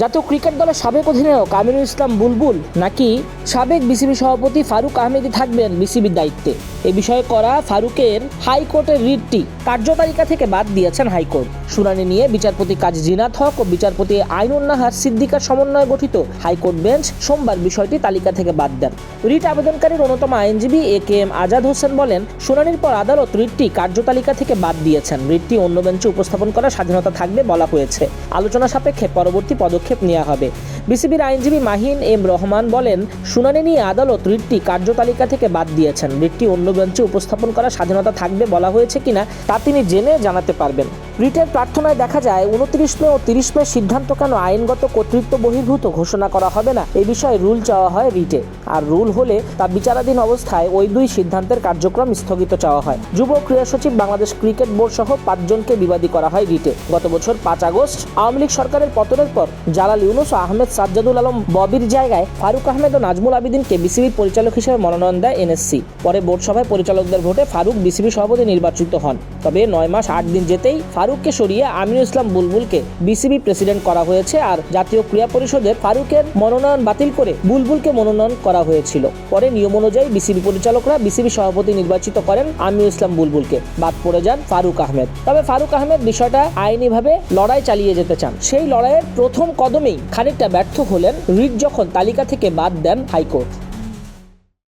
জাতীয় ক্রিকেট দলের সাবেক অধিনায়ক আমিরুল ইসলাম বুলবুল নাকি সাবেক বিসিবি সভাপতি ফারুক আহমেদি থাকবেন বিসিবির দায়িত্বে? এ বিষয়ে করা ফারুকের হাইকোর্টের রিটটি কার্যতালিকা থেকে বাদ দিয়েছেন হাইকোর্ট। শুনানি নিয়ে বিচারপতি কাজী জিনাত হক ও বিচারপতি আইনুন নাহার সিদ্দিকার সমন্বয়ে গঠিত হাইকোর্ট বেঞ্চ সোমবার বিষয়টি তালিকা থেকে বাদ দেন। রিট আবেদনকারীর অন্যতম আইনজীবী A K M Azad Hossain বলেন, শুনানির পর আদালত রিটটি কার্যতালিকা থেকে বাদ দিয়েছেন। রিটটি অন্য বেঞ্চে উপস্থাপন করার স্বাধীনতা থাকবে বলা হয়েছে। আলোচনা সাপেক্ষে পরবর্তী পদক্ষেপ নেওয়া হবে। বিসিবির আইনজীবী মাহিন এম রহমান বলেন, শুনানি নিয়ে আদালত রিটটি কার্যতালিকা থেকে বাদ দিয়েছেন। রিটটি অন্য বেঞ্চে উপস্থাপন করার স্বাধীনতা থাকবে বলা হয়েছে কিনা তা তিনি জেনে জানাতে পারবেন। রিটের প্রার্থনায় দেখা যায়, উনত্রিশ মে ও তিরিশ মে সিদ্ধান্ত কেন আইনগত কর্তৃত্ব বহির্ভূত ঘোষণা করা হবে না? এ বিষয়ে রুল চাওয়া হয় রিটে। আর রুল হলে তা বিচারাধীন অবস্থায় ওই দুই সিদ্ধান্তের কার্যক্রম স্থগিত চাওয়া হয়। যুব ক্রীড়া সচিব, বাংলাদেশ ক্রিকেট বোর্ড সহ পাঁচজনকে বিবাদী করা হয় রিটে। গত বছর পাঁচ আগস্ট, আওয়ামী লীগ সরকারের পতনের পর জালাল ইউনুস ও আহমেদ সাজ্জাদুল আলম ববির জায়গায় ফারুক আহমেদ ও নাজমুল আবিদিনকে বিসিবির পরিচালক হিসেবে মনোনয়ন দেয় এনএসসি। পরে বোর্ড সভায় পরিচালকদের ভোটে ফারুক বিসিবি সভাপতি নির্বাচিত হন। তবে নয় মাস, আট দিন যেতেই ফারুককে সরিয়ে আমিনুল ইসলাম বুলবুলকে বিসিবি প্রেসিডেন্ট করা হয়েছে আর জাতীয় ক্রীড়া পরিষদের ফারুকের মনোনয়ন বাতিল করে বুলবুলকে মনোনয়ন করা হয়েছিল। পরে নিয়ম অনুযায়ী বিসিবি পরিচালকরা বিসিবি সভাপতি নির্বাচিত করেন আমিনুল ইসলাম বুলবুলকে। বাদ পড়ে যান ফারুক আহমেদ। তবে ফারুক আহমেদ বিষয়টা আইনিভাবে লড়াই চালিয়ে যেতে চান। সেই লড়াইয়ের প্রথম কদমেই খানিকটা ব্যর্থ হলেন রিট যখন তালিকা থেকে বাদ দেন হাইকোর্ট।